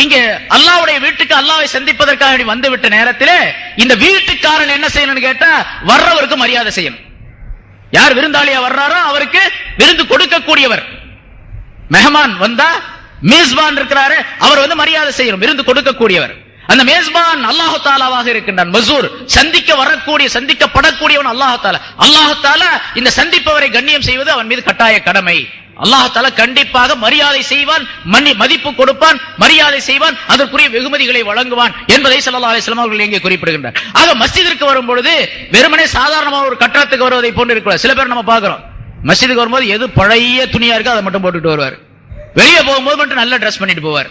இங்க அல்லாவுடைய வீட்டுக்கு அல்லாவை சந்திப்பதற்காக வந்து விட்ட நேரத்திலே இந்த வீட்டுக்காரன் என்ன செய்யணும்னு கேட்டா வர்றவருக்கு மரியாதை செய்யணும். யார் விருந்தாளியா வர்றாரோ அவருக்கு விருந்து கொடுக்கக்கூடியவர். மெஹமான் வந்தா மேஸ்பான் இருக்கிறாரு அவர் வந்து மரியாதை செய்யணும் விருந்து கொடுக்கக்கூடியவர். அந்த மேஸ்பான் அல்லாஹு தாலாவாக இருக்கின்றான். மசூர் சந்திக்க வரக்கூடிய சந்திக்கப்படக்கூடியவன் அல்லாஹு தாலா. அல்லாஹு தாலா இந்த சந்திப்பவரை கண்ணியம் செய்வது அவன் மீது கட்டாய கடமை. அல்லாஹால கண்டிப்பாக மரியாதை செய்வான் மன்னி மதிப்பு கொடுப்பான் மரியாதை செய்வான் அதற்குரிய வெகுமதிகளை வழங்குவான் என்பதை சல்லா அலிஸ்லாம் அவர்கள் இங்கே குறிப்பிடுகின்றார். ஆக மஸ்ஜிதிற்கு வரும் பொழுது வெறுமனே சாதாரணமாக ஒரு கட்டணத்துக்கு வருவதை போன்று இருக்கலாம் சில பேர் நம்ம பார்க்கிறோம். மஸ்ஜிதுக்கு வரும்போது எது பழைய துணியா இருக்கோ அதை மட்டும் போட்டுட்டு வருவார். வெளியே போகும்போது மட்டும் நல்ல ட்ரெஸ் பண்ணிட்டு போவார்.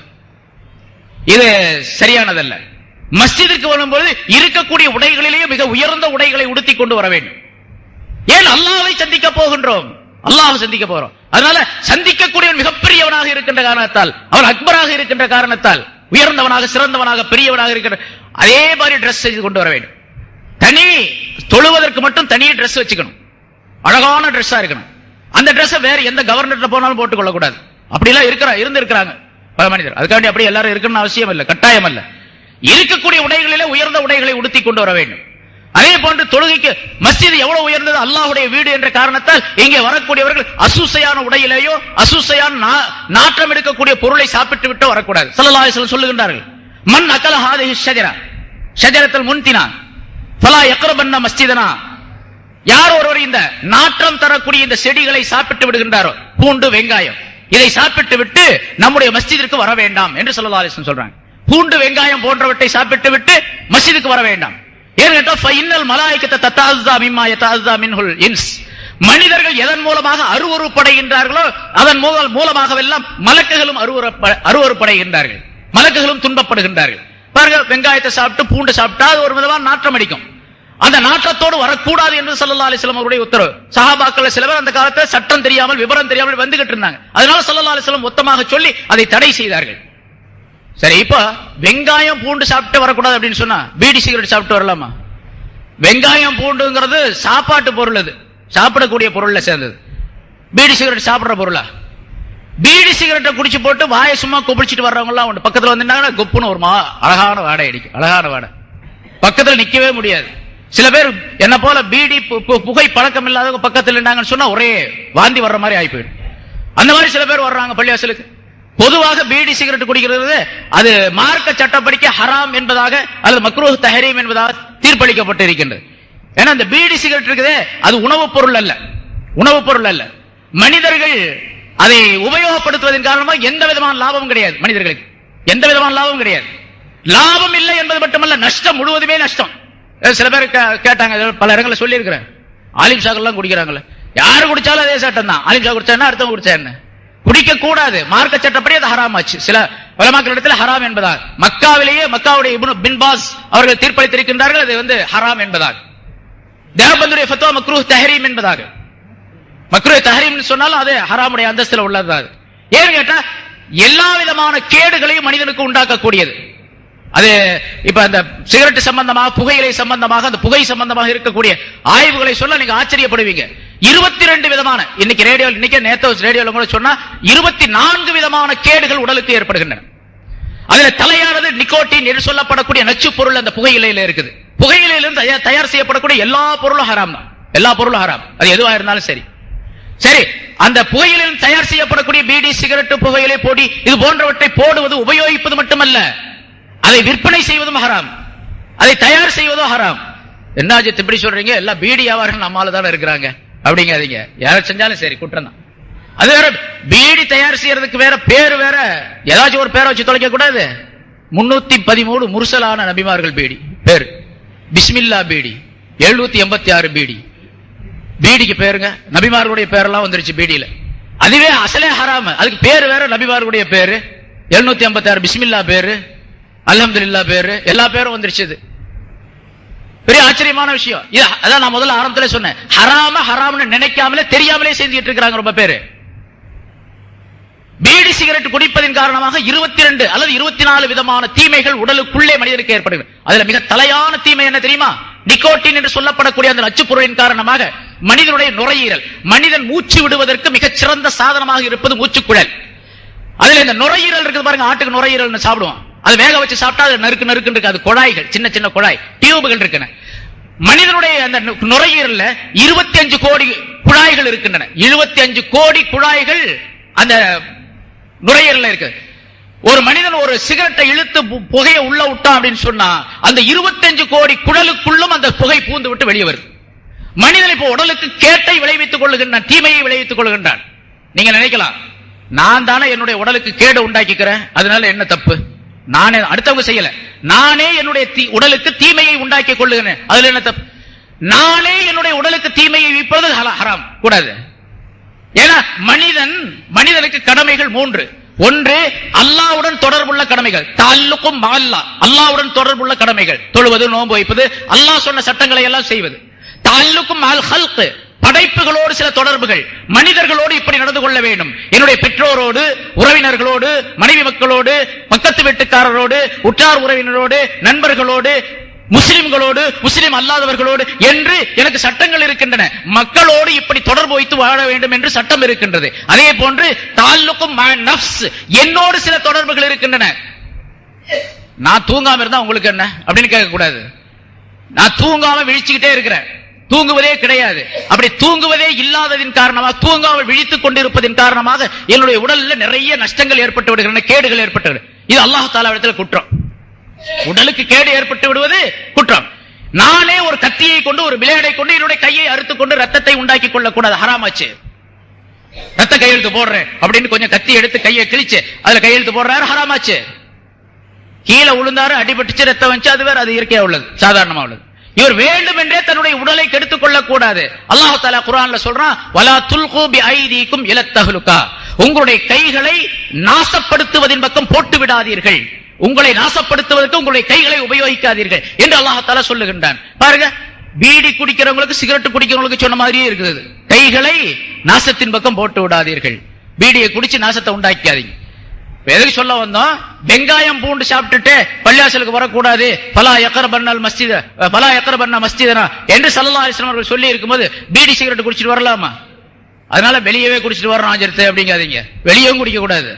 இது சரியானதல்ல. மஸ்ஜிதிற்கு வரும்போது இருக்கக்கூடிய உடைகளிலேயே மிக உயர்ந்த உடைகளை உடுத்தி கொண்டு வர வேண்டும். ஏன் அல்லாவை சந்திக்க போகின்றோம்? அல்லாஹ்வை சந்திக்க போறோம். அதனால சந்திக்கக்கூடியவன் மிகப்பெரியவனாக இருக்கின்ற காரணத்தால் அவன் அக்பராக இருக்கின்ற காரணத்தால் உயர்ந்தவனாக சிறந்தவனாக பெரியவனாக இருக்கின்ற அதே மாதிரி ட்ரெஸ் செய்து கொண்டு வர வேண்டும். தனி தொழுவதற்கு மட்டும் தனியே ட்ரெஸ் வச்சுக்கணும். அழகான ட்ரெஸ்ஸா இருக்கணும். அந்த ட்ரெஸ் வேற எந்த கவர்னர் போனாலும் போட்டுக் கொள்ளக்கூடாது. அப்படிலாம் இருக்கிறா இருந்திருக்கிறாங்க. பல மனிதர் அதுக்காண்டி அப்படி எல்லாரும் இருக்கணும்னு அவசியம் இல்ல. கட்டாயம் அல்ல இருக்கக்கூடிய உடைகளிலே உயர்ந்த உடைகளை உடுத்தி கொண்டு வர வேண்டும். அதே போன்று தொழுகைக்கு மஸ்ஜித் எவ்வளவு உயர்ந்தது? அல்லாஹுடைய வீடு என்ற காரணத்தால் இங்கே வரக்கூடியவர்கள் அசூசையான உடையிலேயோ அசூசையான நா- நாற்றம் எடுக்கக்கூடிய பொருளை சாப்பிட்டு விட்டு வரக்கூடாது. ஸல்லல்லாஹு அலைஹி சொல்லுகின்றார்கள். மண் அக்கல ஹாதி ஷஜரா. ஷஜரத்தில் முன்தினா. ஃபலா யக்ரபன்ன மஸ்ஜிதனா. யார் ஒருவர் இந்த நாற்றம் தரக்கூடிய இந்த செடிகளை சாப்பிட்டு விடுகின்றாரோ பூண்டு வெங்காயம் இதை சாப்பிட்டு விட்டு நம்முடைய மஸ்ஜிதிற்கு வர வேண்டாம் என்று ஸல்லல்லாஹு சொல்றாங்க. பூண்டு வெங்காயம் போன்றவற்றை சாப்பிட்டு விட்டு மஸ்ஜிதுக்கு வர வேண்டாம். மனிதர்கள் எதன் மூலமாக அருவறுப்படைகின்றார்களோ அதன் மூலம் மூலமாகவெல்லாம் மலக்குகளும் அருவறுப்படைகின்றார்கள் மலக்குகளும் துன்பப்படுகின்றார்கள். பாருங்க வெங்காயத்தை சாப்பிட்டு பூண்டு சாப்பிட்டா அது ஒரு விதமான நாற்றம் அடிக்கும். அந்த நாற்றத்தோடு வரக்கூடாது என்று ஸல்லல்லாஹு அலைஹி அவருடைய உத்தரவு. சஹாபாக்கள் சில பேர் அந்த காலத்துல சட்டம் தெரியாமல் விவரம் தெரியாமல் வந்துகிட்டு இருந்தாங்க. அதனால ஸல்லல்லாஹு அலைஹி மொத்தமாக சொல்லி அதை தடை செய்தார்கள். சரி இப்ப வெங்காயம் பூண்டு சாப்பிட்டு வரக்கூடாது அப்படின்னு சொன்னா பீடி சிகரெட் சாப்பிட்டு வரலாமா? வெங்காயம் பூண்டுங்கிறது சாப்பாட்டு பொருள் அது. சாப்பிடக்கூடிய பொருள்ல சேர்ந்தது. பீடி சிகரெட் சாப்பிடுற பொருளா? பீடி சிகரெட்டை குடிச்சு போட்டு வாயை சும்மா குபிடிச்சிட்டு வர்றவங்க எல்லாம் உண்டு. பக்கத்துல வந்துட்டாங்கன்னா குப்புன்னு ஒரு மா அழகான வாடை அடிக்கும். அழகான வாடை. பக்கத்துல நிக்கவே முடியாது. சில பேர் என்ன போல பீடி பு- பு- புகை பழக்கம் இல்லாதவங்க பக்கத்துல இருந்தாங்கன்னு சொன்னா ஒரே வாந்தி வர்ற மாதிரி ஆகி போயிடும். அந்த மாதிரி சில பேர் வர்றாங்க பள்ளிவாசலுக்கு. பொதுவாக பீடி சிகரெட் குடிக்கிறது. அது மார்க்க சட்டப்படிக்க ஹராம் என்பதாக அல்லது மக்ரூஹ் தஹரீம் என்பதாக தீர்ப்பளிக்கப்பட்டு இருக்கின்றது ஏன்னா இந்த பீடி சிகரெட் இருக்குதே அது உணவுப் பொருள் அல்ல. உணவுப் பொருள் அல்ல. மனிதர்கள் அதை உபயோகப்படுத்துவதன் காரணமாக எந்த விதமான லாபமும் கிடையாது மனிதர்களுக்கு. எந்த விதமான லாபமும் கிடையாது. லாபம் இல்லை என்பது மட்டுமல்ல நஷ்டம் முழுவதுமே நஷ்டம். சில பேர் கேட்டாங்க பல இடங்களில் சொல்லியிருக்கிறேன். ஆலிம் சாகர்லாம் குடிக்கிறாங்களே யாரு குடிச்சாலும் அதே சட்டம் தான். ஆலிம் சாக் குடிச்சா என்ன அர்த்தம் குடிச்சா என்ன? பிடிக்க கூடாது மார்க்க சட்டப்படி அது ஹராம் ஆச்சு சில உலமாக்கள் இடத்துல ஹராம் என்பதால். மக்காவிலேயே மக்காவுடைய பின்பாஸ் பின் பாஸ் அவர்கள் தீர்ப்பளித்திருக்கின்றார்கள் அது வந்து ஹராம் என்பதாக தேவபந்துடைய ஃபத்வா மக்ரூ தஹரீம் என்பதாக மக்ரூ தஹரீம் சொன்னாலும் அது ஹராமுடைய அந்தஸ்தில் உள்ளதாக ஏன்னு கேட்டா எல்லா விதமான கேடுகளையும் மனிதனுக்கு உண்டாக்கக்கூடியது. அது இப்ப அந்த சிகரெட் சம்பந்தமாக புகையிலை சம்பந்தமாக அந்த புகை சம்பந்தமாக இருக்கக்கூடிய ஆய்வுகளை சொல்ல நீங்க ஆச்சரியப்படுவீங்க. இருபத்தி ரெண்டு விதமான இன்னைக்கு ரேடியோ இன்னைக்கு நேத்து ரேடியோல கூட சொன்னா இருபத்தி நான்கு விதமான கேடுகள் உடலுக்கு ஏற்படுகின்றன. அதுல தலையானது நிக்கோட்டின் என்று சொல்லப்படக்கூடிய நச்சு பொருள் அந்த புகையிலையில இருக்குது. புகையிலையிலிருந்து தயார் தயார் செய்யப்படக்கூடிய எல்லா பொருளும் ஹராம் தான். எல்லா பொருளும் ஹராம். அது எதுவா இருந்தாலும் சரி. சரி அந்த புகையிலிருந்து தயார் செய்யப்படக்கூடிய பீடி சிகரெட் புகையிலை போடி இது போன்றவற்றை போடுவது உபயோகிப்பது மட்டுமல்ல. அதை விற்பனை செய்வதும் ஹராம். அதை தயார் செய்வதும் ஹராம். என்னாச்சு இப்படி சொல்றீங்க? எல்லாம் பீடி வியாபாரம் நம்மால தானே இருக்கிறாங்க. அப்படிங்காதீங்க. யாரை செஞ்சாலும் சரி குற்றம் தான் அது வேற பீடி தயார் செய்யறதுக்கு வேற பேர் வேற. ஏதாச்சும் ஒரு பேரை வச்சு தொலைக்க கூடாது. முன்னூத்தி பதிமூணு முரசலான நபிமார்கள் பீடி. பேர். பிஸ்மில்லா பீடி. எழுநூத்தி எண்பத்தி ஆறு பீடி. பீடிக்கு பேருங்க. நபிமார்களுடைய பேரெல்லாம் வந்துருச்சு பீடியில. அதுவே அசலே ஹராம. அதுக்கு பேர் வேற நபிமார்களுடைய பேரு. எழுநூத்தி ஐம்பத்தி ஆறு பிஸ்மில்லா பேரு. அலமதுல்லா பேரு. எல்லா பேரும் வந்துருச்சு இது. பெரிய ஆச்சரியமான விஷயம். அதான் நான் முதல்ல ஆரம்பத்துல சொன்னேன். ஹராம ஹராம்னு நினைக்காமலே தெரியாமலே செஞ்சுட்டு இருக்கிறாங்க ரொம்ப பேரு. பீடி சிகரெட் குடிப்பதின் காரணமாக இருபத்தி ரெண்டு அல்லது இருபத்தி நாலு விதமான தீமைகள் உடலுக்குள்ளே மனிதனுக்கு ஏற்படுகிறது அதுல மிக தலையான தீமை என்ன தெரியுமா? நிக்கோட்டின் என்று சொல்லப்படக்கூடிய அந்த நச்சு பொருளின் காரணமாக மனிதனுடைய நுரையீரல் மனிதன் மூச்சு விடுவதற்கு மிகச் சிறந்த சாதனமாக இருப்பது மூச்சுக்குழல். அதுல இந்த நுரையீரல் இருக்குது பாருங்க ஆட்டுக்கு நுரையீரல் சாப்பிடுவோம் அது வேக வச்சு சாப்பிட்டா அது நறுக்கு நறுக்குன்னு இருக்கு. அது குழாய்கள் சின்ன சின்ன குழாய் டியூபுகள் இருக்குன்னு. மனிதனுடைய அந்த நுரையீரல்ல இருபத்தி அஞ்சு கோடி குழாய்கள் இருக்கின்றன. இருபத்தி அஞ்சு கோடி குழாய்கள் அந்த நுரையீரல்ல இருக்கு. ஒரு மனிதன் ஒரு சிகரெட்டை இழுத்து பு- புகையை உள்ள விட்டான் அப்படின்னு சொன்னா அந்த 25 கோடி குடலுக்குள்ளும் அந்த புகை பூந்து விட்டு வெளியே வருது. மனிதன் இப்போ உடலுக்கு கேட்டை விளைவித்துக் கொள்ளுகின்றான் தீமையை விளைவித்துக் கொள்ளுகின்றான் நீங்க நினைக்கலாம் நான் தானே என்னுடைய உடலுக்கு கேடு உண்டாக்கிக்கிறேன் அதனால என்ன தப்பு? நானே அடுத்தவங்க செய்யல. நானே என்னுடைய உடலுக்கு தீமையை உண்டாக்கி கொள்ளுகிறேன். அதுல என்ன தப்பு? நானே என்னுடைய உடலுக்கு தீமையை வைப்பது ஹராம். கூடாது. ஏன்னா மனிதன் மனிதனுக்கு கடமைகள் மூன்று. ஒன்று அல்லாவுடன் தொடர்புள்ள கடமைகள். தால்லுக்கும் மால்லா. அல்லாவுடன் தொடர்புள்ள கடமைகள். தொழுவது நோன்பு வைப்பது அல்லாஹ் சொன்ன சட்டங்களை எல்லாம் செய்வது. தால்லுக்கும் மால் ஹல்க். படைப்புகளோடு சில தொடர்புகள். மனிதர்களோடு இப்படி நடந்து கொள்ள வேண்டும். என்னுடைய பெற்றோரோடு உறவினர்களோடு மனைவி மக்களோடு பக்கத்து வீட்டுக்காரரோடு உற்றார் உறவினரோடு நண்பர்களோடு முஸ்லிம்களோடு முஸ்லிம் அல்லாதவர்களோடு என்று எனக்கு சட்டங்கள் இருக்கின்றன. மக்களோடு இப்படி தொடர்பு வைத்து வாழ வேண்டும் என்று சட்டம் இருக்கின்றது. அதே போன்று தாலுக்கும் என்னோடு சில தொடர்புகள் இருக்கின்றன. நான் தூங்காம இருந்தா உங்களுக்கு என்ன? அப்படின்னு கேட்க கூடாது நான் தூங்காம விழிச்சுக்கிட்டே இருக்கிறேன். தூங்குவதே கிடையாது. அப்படி தூங்குவதே இல்லாததின் காரணமாக தூங்காமல் விழித்துக் கொண்டிருப்பதின் காரணமாக என்னுடைய உடல்ல நிறைய நஷ்டங்கள் ஏற்பட்டு விடுகின்றன கேடுகள் ஏற்பட்டு இது அல்லாஹ் இடத்துல குற்றம். உடலுக்கு கேடு ஏற்பட்டு விடுவது குற்றம். நானே ஒரு கத்தியை கொண்டு ஒரு விளையாடை கொண்டு என்னுடைய கையை அறுத்துக் கொண்டு ரத்தத்தை உண்டாக்கி கொள்ளக்கூடாது. ஹராமாச்சு. ரத்த கையெழுத்து போடுறேன் அப்படின்னு கொஞ்சம் கத்தி எடுத்து கையை கிழிச்சு அதுல கையெழுத்து போடுறாரு ஹராமாச்சு. கீழே விழுந்தாரு அடிபட்டுச்சு ரத்தம் வச்சு அது வேற அது இயற்கையா உள்ளது சாதாரணமா உள்ளது. இவர் வேண்டும் என்றே தன்னுடைய உடலை கெடுத்துக் கொள்ளக்கூடாது. அல்லாஹ் தாலா குரான்ல சொல்றான் வலா துல்கூபி ஐதீக்கும் இலத்தகுலுக்கா உங்களுடைய கைகளை நாசப்படுத்துவதின் பக்கம் போட்டு விடாதீர்கள். உங்களை நாசப்படுத்துவதற்கு உங்களுடைய கைகளை உபயோகிக்காதீர்கள் என்று அல்லாஹ் தாலா சொல்லுகின்றான். பாருங்க பீடி குடிக்கிறவங்களுக்கு சிகரெட் குடிக்கிறவங்களுக்கு சொன்ன மாதிரியே இருக்குது. கைகளை நாசத்தின் பக்கம் போட்டு விடாதீர்கள். பீடியை குடிச்சு நாசத்தை உண்டாக்காதீங்க எதுக்கு சொல்ல வந்தோம் வெங்காயம் பூண்டு சாப்பிட்டுட்டு பள்ளியாசலுக்கு வரக்கூடாது. பலா எக்கர பண்ணால் மஸ்தித பலா எக்கர பண்ணா மஸ்திதனா என்று சல்லா அலிஸ்லாம் அவர்கள் சொல்லி இருக்கும்போது பீடி சிகரெட் குடிச்சிட்டு வரலாமா? அதனால வெளியவே குடிச்சிட்டு வரணும் ஆஜரத்து அப்படிங்காதீங்க. வெளியவும் குடிக்க கூடாது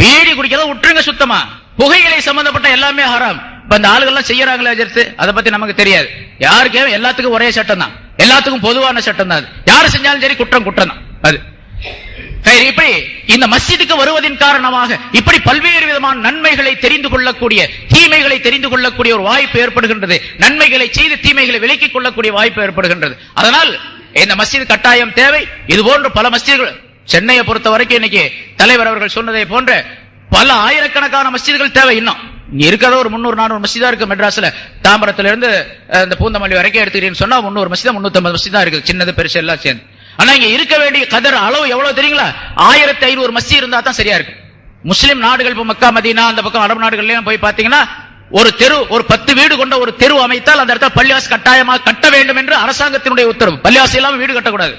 பீடி குடிக்கிறத விட்டுருங்க சுத்தமா? புகைகளை சம்பந்தப்பட்ட எல்லாமே ஹராம். இப்ப இந்த ஆளுகள்லாம் செய்யறாங்களே அஜர்த்து அதை பத்தி நமக்கு தெரியாது. யாருக்கே எல்லாத்துக்கும் ஒரே சட்டம் தான் எல்லாத்துக்கும் பொதுவான சட்டம் தான் அது. யாரு செஞ்சாலும் சரி குற்றம் குற்றம் தான். அது. இப்படி இந்த மஸ்ஜிதுக்கு வருவதின் காரணமாக இப்படி பல்வேறு விதமான நன்மைகளை தெரிந்து கொள்ளக்கூடிய தீமைகளை தெரிந்து கொள்ளக்கூடிய ஒரு வாய்ப்பு ஏற்படுகின்றது. நன்மைகளை செய்து தீமைகளை விலக்கிக் கொள்ளக்கூடிய வாய்ப்பு ஏற்படுகின்றது. அதனால் இந்த மஸ்ஜித் கட்டாயம் தேவை. இது போன்ற பல மஸ்ஜிதுகள் சென்னையை பொறுத்த வரைக்கும் இன்னைக்கு தலைவர் அவர்கள் சொன்னதை போன்ற பல ஆயிரக்கணக்கான மஸ்ஜிதுகள் தேவை இன்னும். இங்க இருக்கிறத ஒரு முன்னூறு நானூறு மசிதா இருக்கு மெட்ராஸ்ல. தாம்பரத்துல இருந்து இந்த பூந்தமல்லி வரைக்கும் எடுத்துக்கிறீங்கன்னு சொன்னா முன்னூறு மசிதா முன்னூத்தி ஐம்பது மசிதா இருக்குது. சின்னது பெருசு எல்லாம் சேர்ந்து. ஆனா இங்க இருக்க வேண்டிய கதர் அளவு எவ்வளவு தெரியுங்களா? ஆயிரத்தி ஐநூறு மசி இருந்தா தான் சரியா இருக்கு முஸ்லிம் நாடுகள் இப்ப மக்கா மதீனா அந்த பக்கம் அரபு நாடுகள்லயும் போய் பாத்தீங்கன்னா ஒரு தெரு ஒரு பத்து வீடு கொண்ட ஒரு தெரு அமைத்தால் அந்த இடத்துல பள்ளிவாசி கட்டாயமாக கட்ட வேண்டும் என்று அரசாங்கத்தினுடைய உத்தரவு. பள்ளிவாசி இல்லாமல் வீடு கட்டக்கூடாது.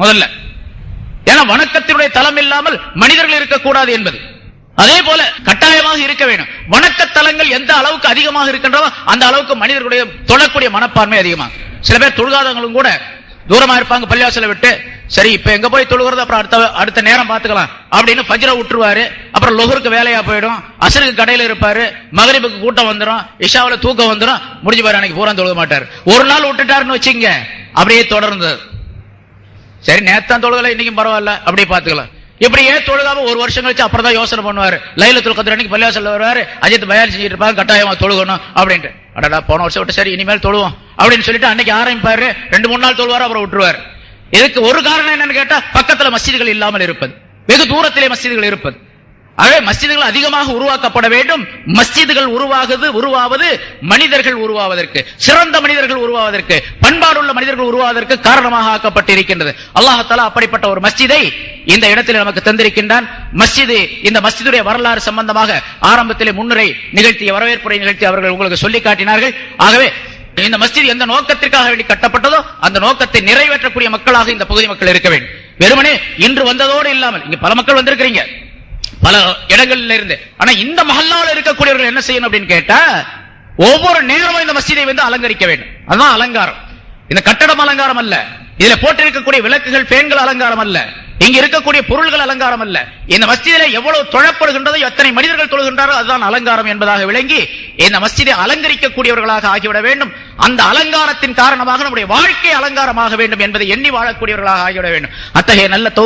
முதல்ல. ஏன்னா வணக்கத்தினுடைய தலம் இல்லாமல் மனிதர்கள் இருக்கக்கூடாது என்பது. அதே போல கட்டாயமாக இருக்க வேண்டும். வணக்க தலங்கள் எந்த அளவுக்கு அதிகமாக இருக்கின்றதோ அந்த அளவுக்கு மனிதர்களுடைய தொழக்கூடிய மனப்பான்மை அதிகமாக சில பேர் தொழுகாதவங்களும் கூட தூரமா இருப்பாங்க பள்ளிவாசலை விட்டு. சரி இப்ப எங்க போய் தொழுகிறது? அப்புறம் அடுத்த அடுத்த நேரம் பாத்துக்கலாம் அப்படின்னு பஜ்ர விட்டுருவாரு. அப்புறம் லொஹருக்கு வேலையா போயிடும். அசருக்கு கடையில இருப்பாரு. மகரிபுக்கு கூட்டம் வந்துடும் இஷாவில தூக்கம் வந்துரும். முடிஞ்சு பாரு அன்னைக்கு பூரா தொழுக மாட்டாரு. ஒரு நாள் விட்டுட்டாருன்னு வச்சுங்க அப்படியே தொடர்ந்து. சரி நேத்தான் தொழுகல இன்னைக்கும் பரவாயில்ல. அப்படியே பாத்துக்கலாம் இப்படியே தொழுகாம ஒரு வருஷம் கழிச்சு அப்புறம் தான் யோசனை பண்ணுவாரு? லைல கதிர அன்னைக்கு பள்ளியாசல வருவாரு. அஜித் பயான் செஞ்சுட்டு இருப்பாங்க கட்டாயமா தொழுகணும் அப்படின்ட்டு. அடடா போன வருஷம் விட்டு சரி இனிமேல் தொழுவோம். அப்படின்னு சொல்லிட்டு அன்னைக்கு ஆரம்பிப்பாரு. ரெண்டு மூணு நாள் தொழுவார் அப்புறம் விட்டுருவாரு. இதுக்கு ஒரு காரணம் என்னன்னு கேட்டா பக்கத்துல மசிதிகள் இல்லாமல் இருப்பது. வெகு தூரத்திலே மசிதிகள் இருப்பது. ஆகவே மஸ்ஜிதுகள் அதிகமாக உருவாக்கப்பட வேண்டும். மஸ்ஜிதுகள் உருவாகுது உருவாவது மனிதர்கள் உருவாவதற்கு சிறந்த மனிதர்கள் உருவாவதற்கு பண்பாடுள்ள மனிதர்கள் உருவாவதற்கு காரணமாக ஆக்கப்பட்டிருக்கின்றது. அல்லாஹாலா அப்படிப்பட்ட ஒரு மஸ்ஜிதை இந்த இடத்தில் நமக்கு தந்திருக்கின்றான். மஸ்ஜிது இந்த மஸ்ஜிதுடைய வரலாறு சம்பந்தமாக ஆரம்பத்திலே முன்னுரை நிகழ்த்திய வரவேற்புரை நிகழ்த்தி அவர்கள் உங்களுக்கு சொல்லி காட்டினார்கள். ஆகவே இந்த மஸ்ஜித் எந்த நோக்கத்திற்காக வேண்டி கட்டப்பட்டதோ அந்த நோக்கத்தை நிறைவேற்றக்கூடிய மக்களாக இந்த பகுதி மக்கள் இருக்க வேண்டும். வெறுமனே இன்று வந்ததோடு இல்லாமல் இங்க பல மக்கள் வந்திருக்கிறீங்க. பல இடங்கள்ல இருந்து. ஆனா இந்த மஹல்லால இருக்கக்கூடியவர்கள் என்ன செய்யணும் அப்படின்னு கேட்டா ஒவ்வொரு நேரமும் இந்த மஸ்ஜிதை வந்து அலங்கரிக்க வேண்டும். அதுதான் அலங்காரம். இந்த கட்டடம் அலங்காரம் அல்ல. இதுல போட்டிருக்கக்கூடிய விளக்குகள் பேன்கள் அலங்காரம் அல்ல. இங்க இருக்கக்கூடிய பொருள்கள் அலங்காரம் அல்ல. இந்த மஸ்ஜிதில எவ்வளவு தொழப்படுகின்றதோ எத்தனை மனிதர்கள் தொழுகின்றாரோ அதுதான் அலங்காரம் என்பதாக விளங்கி இந்த மஸ்ஜிதை அலங்கரிக்கக்கூடியவர்களாக ஆகிவிட வேண்டும். அந்த அலங்காரத்தின் காரணமாக நம்முடைய வாழ்க்கை அலங்காரமாக வேண்டும் என்பதை எண்ணி வாழக்கூடியவர்களாக ஆகிவிட வேண்டும். அத்தகைய நல்ல